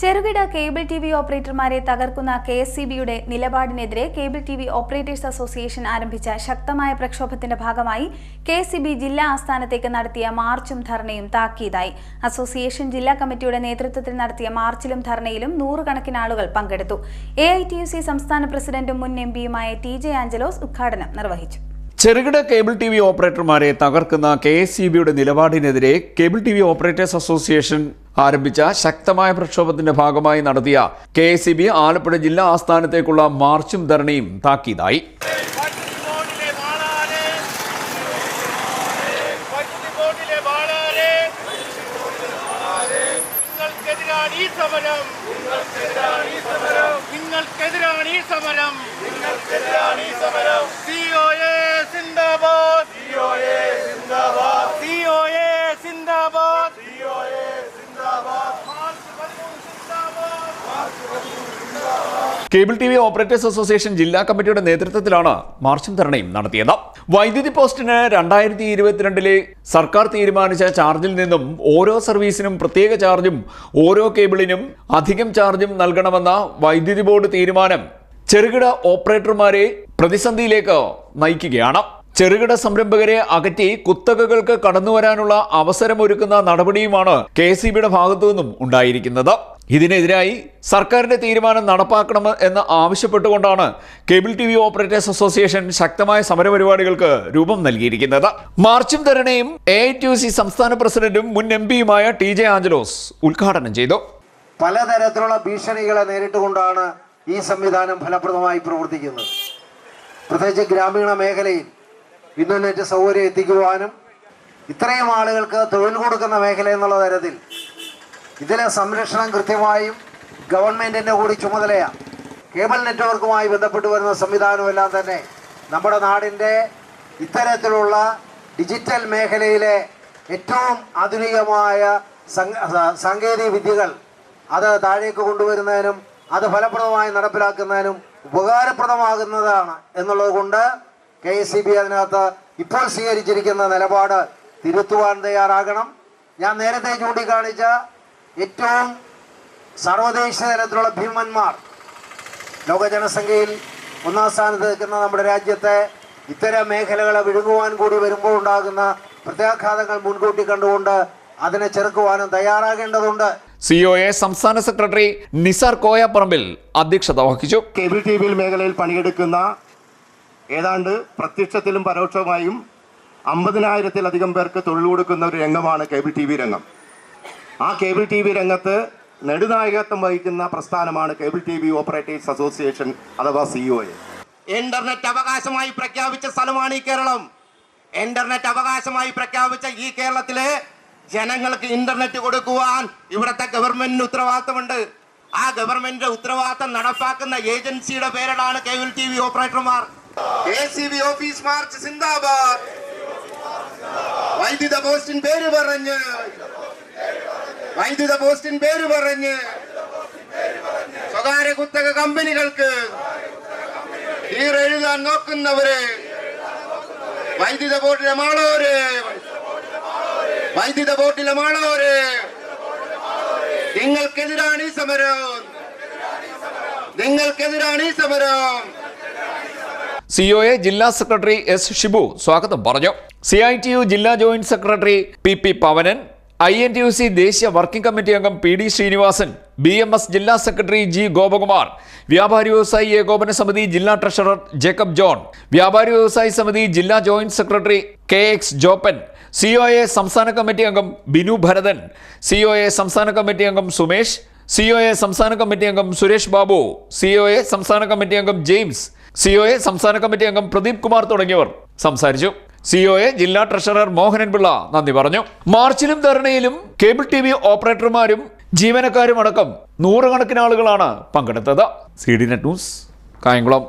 ചെറുകിട cable T V ഓപ്പറേറ്റർമാരെ തകർക്കുന്ന K S C ബിയുടെ നിലപാടിനെതിരെ cable T V operators association ആരംഭിച്ച ശക്തമായ പ്രക്ഷോഭത്തിന്റെ ഭാഗമായി കെ എസ് സി ബി ജില്ലാ ആസ്ഥാനത്തേക്ക് നടത്തിയ മാർച്ചും ധർണയും താക്കീതായി. അസോസിയേഷൻ ജില്ലാ കമ്മിറ്റിയുടെ നേതൃത്വത്തിൽ നടത്തിയ മാർച്ചിലും ധർണയിലും നൂറുകണക്കിന് ആളുകൾ പങ്കെടുത്തു. എ സംസ്ഥാന പ്രസിഡന്റും മുൻ എം പിയുമായ ടി ജെ ആഞ്ചലോസ് ഉദ്ഘാടനം നിർവഹിച്ചു. ചെറുകിട കേബിൾ ടി വി ഓപ്പറേറ്റർമാരെ തകർക്കുന്ന കെ എസ് സി ബിയുടെ നിലപാടിനെതിരെ cable T V operators association ആരംഭിച്ച ശക്തമായ പ്രക്ഷോഭത്തിന്റെ ഭാഗമായി നടത്തിയ K S C B Alappuzha ജില്ലാ ആസ്ഥാനത്തേക്കുള്ള മാർച്ചും ധർണയും താക്കീതായി. നിങ്ങൾക്കെതിരാണ് ഈ സമരം. നിങ്ങൾക്കെതിരാണ് ഈ സമരം നിങ്ങൾക്കെതിരാണ് ഈ സമരം സിഒഎ സിന്ദാബാദ് സിഒഎ സിന്ദാബാദ് സിഒഎ സിന്ദാബാദ് സിഒഎ സിന്ദാബാദ് മാർച്ച് പതിമൂന്ന് സിന്ദാബാദ് cable T V operators association ജില്ലാ കമ്മിറ്റിയുടെ നേതൃത്വത്തിലാണ് മാർച്ചും ധർണയും നടത്തിയത്. വൈദ്യുതി പോസ്റ്റിന് രണ്ടായിരത്തി ഇരുപത്തിരണ്ടിലെ സർക്കാർ തീരുമാനിച്ച ചാർജിൽ നിന്നും ഓരോ സർവീസിനും പ്രത്യേക ചാർജും ഓരോ കേബിളിനും അധികം ചാർജും നൽകണമെന്ന വൈദ്യുതി ബോർഡ് തീരുമാനം ചെറുകിട ഓപ്പറേറ്റർമാരെ പ്രതിസന്ധിയിലേക്ക് നയിക്കുകയാണ്. ചെറുകിട സംരംഭകരെ അകറ്റി കുത്തകകൾക്ക് കടന്നുവരാനുള്ള അവസരമൊരുക്കുന്ന നടപടിയുമാണ് കെ എസ് ഭാഗത്തു നിന്നും ഉണ്ടായിരിക്കുന്നത്. ഇതിനെതിരായി സർക്കാരിന്റെ തീരുമാനം നടപ്പാക്കണം എന്ന് ആവശ്യപ്പെട്ടുകൊണ്ടാണ് cable T V operators association ശക്തമായ സമരപരിപാടികൾക്ക് രൂപം നൽകിയിരിക്കുന്നത്. മാർച്ചും ധരണയും എ ഐ ടി സി സംസ്ഥാന പ്രസിഡന്റും മുൻ എം പിയുമായ ടി ജെ ആഞ്ചലോസ് ഉദ്ഘാടനം ചെയ്തു. പലതരത്തിലുള്ള ഭീഷണികളെ നേരിട്ടുകൊണ്ടാണ് ഈ സംവിധാനം ഫലപ്രദമായി പ്രവർത്തിക്കുന്നത്. പ്രത്യേകിച്ച് ഗ്രാമീണ മേഖലയിൽ ഇന്റർനെറ്റ് സൗകര്യം എത്തിക്കുവാനും ഇത്രയും ആളുകൾക്ക് തൊഴിൽ കൊടുക്കുന്ന മേഖല എന്നുള്ള തരത്തിൽ ഇതിലെ സംരക്ഷണം കൃത്യമായും ഗവൺമെന്റിന്റെ കൂടി ചുമതലയാണ്. കേബിൾ നെറ്റ്വർക്കുമായി ബന്ധപ്പെട്ട് വരുന്ന സംവിധാനമെല്ലാം തന്നെ നമ്മുടെ നാടിന്റെ ഇത്തരത്തിലുള്ള ഡിജിറ്റൽ മേഖലയിലെ ഏറ്റവും ആധുനികമായ സങ്ക- സാങ്കേതിക വിദ്യകൾ അത് താഴേക്ക് കൊണ്ടുവരുന്നതിനും അത് ഫലപ്രദമായി നടപ്പിലാക്കുന്നതിനും ഉപകാരപ്രദമാകുന്നതാണ് എന്നുള്ളത് കൊണ്ട് കെ എസ് സി ബി അതിനകത്ത് ഇപ്പോൾ സ്വീകരിച്ചിരിക്കുന്ന നിലപാട് തിരുത്തുവാൻ തയ്യാറാകണം. ഞാൻ നേരത്തെ ചൂണ്ടിക്കാണിച്ച ഏറ്റവും സർവദേശീയ തലത്തിലുള്ള ഭീമന്മാർ ലോക ജനസംഖ്യയിൽ ഒന്നാം സ്ഥാനത്ത് നിൽക്കുന്ന നമ്മുടെ രാജ്യത്തെ ഇത്തരം മേഖലകളെ വിഴുങ്ങുവാൻ കൂടി വരുമ്പോൾ ഉണ്ടാകുന്ന പ്രത്യാഘാതങ്ങൾ മുൻകൂട്ടി കണ്ടുകൊണ്ട് അതിനെ ചെറുക്കുവാനും തയ്യാറാകേണ്ടതുണ്ട്. സി ഒ എ സംസ്ഥാന സെക്രട്ടറി നിസാർ കോയപ്പറമ്പിൽ അധ്യക്ഷത വഹിച്ചു. കേബിൾ ടി വി മേഖലയിൽ പണിയെടുക്കുന്ന ഏതാണ്ട് പ്രത്യക്ഷത്തിലും പരോക്ഷമായും അമ്പതിനായിരത്തിലധികം പേർക്ക് തൊഴിൽ കൊടുക്കുന്ന ഒരു രംഗമാണ് കേബിൾ ടി വി രംഗം. ആ കേബിൾ ടി വി രംഗത്ത് നെടുനായകത്വം വഹിക്കുന്ന പ്രസ്ഥാനമാണ് cable T V operators association അഥവാ സി ഒ എ ഇന്റർനെറ്റ് അവകാശമായി പ്രഖ്യാപിച്ച സ്ഥലമാണ് ഈ കേരളം. ഇന്റർനെറ്റ് അവകാശമായി പ്രഖ്യാപിച്ച ഈ കേരളത്തിലെ ജനങ്ങൾക്ക് ഇന്റർനെറ്റ് കൊടുക്കുവാൻ ഇവിടുത്തെ ഗവൺമെന്റിന് ഉത്തരവാദിത്തമുണ്ട്. ആ ഗവൺമെന്റിന്റെ ഉത്തരവാദിത്തം നടപ്പാക്കുന്ന ഏജൻസിയുടെ പേരിലാണ് കേബിൾ ടി വി ഓപ്പറേറ്റർമാർ. K C B office march സിന്ദാബാദ്. വൈദ്യുത പോസ്റ്റിൻ പേര് പറഞ്ഞ് വൈദ്യുത പോസ്റ്റിൻ പേര് പറഞ്ഞ് സ്വകാര്യ കുത്തക കമ്പനികൾക്ക് ഈറെഴുതാൻ നോക്കുന്നവര് വൈദ്യുത ബോർഡിലെ മാളോര് വൈദ്യുത ബോർഡിലെ മാളോര് നിങ്ങൾക്കെതിരാണ് ഈ സമരം. നിങ്ങൾക്കെതിരാണ് ഈ സമരം. സി ഒ എ ജില്ലാ സെക്രട്ടറി എസ് ഷിബു സ്വാഗതം പറഞ്ഞു. സി ഐ ടി യു ജില്ലാ joint secretary P P Pavanan I N T U C ദേശീയ വർക്കിംഗ് കമ്മിറ്റി അംഗം P D Srinivasan B M S ജില്ലാ സെക്രട്ടറി ജി ഗോപകുമാർ വ്യാപാരി വ്യവസായി ഏകോപന സമിതി ജില്ലാ ട്രഷറർ ജേക്കബ് ജോൺ വ്യാപാരി വ്യവസായി സമിതി ജില്ലാ joint secretary K X Joppan C O A സംസ്ഥാന കമ്മിറ്റി അംഗം Binu Bharathan C O A സംസ്ഥാന കമ്മിറ്റി അംഗം സുമേഷ് സി ഒ എ സംസ്ഥാന കമ്മിറ്റി അംഗം Suresh Babu C O A സംസ്ഥാന കമ്മിറ്റി അംഗം ജെയിംസ് സി ഒ എ സംസ്ഥാന കമ്മിറ്റി അംഗം പ്രദീപ് കുമാർ തുടങ്ങിയവർ സംസാരിച്ചു. സി ഒ എ ജില്ലാ ട്രഷറർ മോഹനൻ പിള്ള നന്ദി പറഞ്ഞു. മാർച്ചിലും ധർണയിലും കേബിൾ ടി വി ഓപ്പറേറ്റർമാരും ജീവനക്കാരും അടക്കം നൂറുകണക്കിന് ആളുകളാണ് പങ്കെടുത്തത്. C D net news Kayamkulam.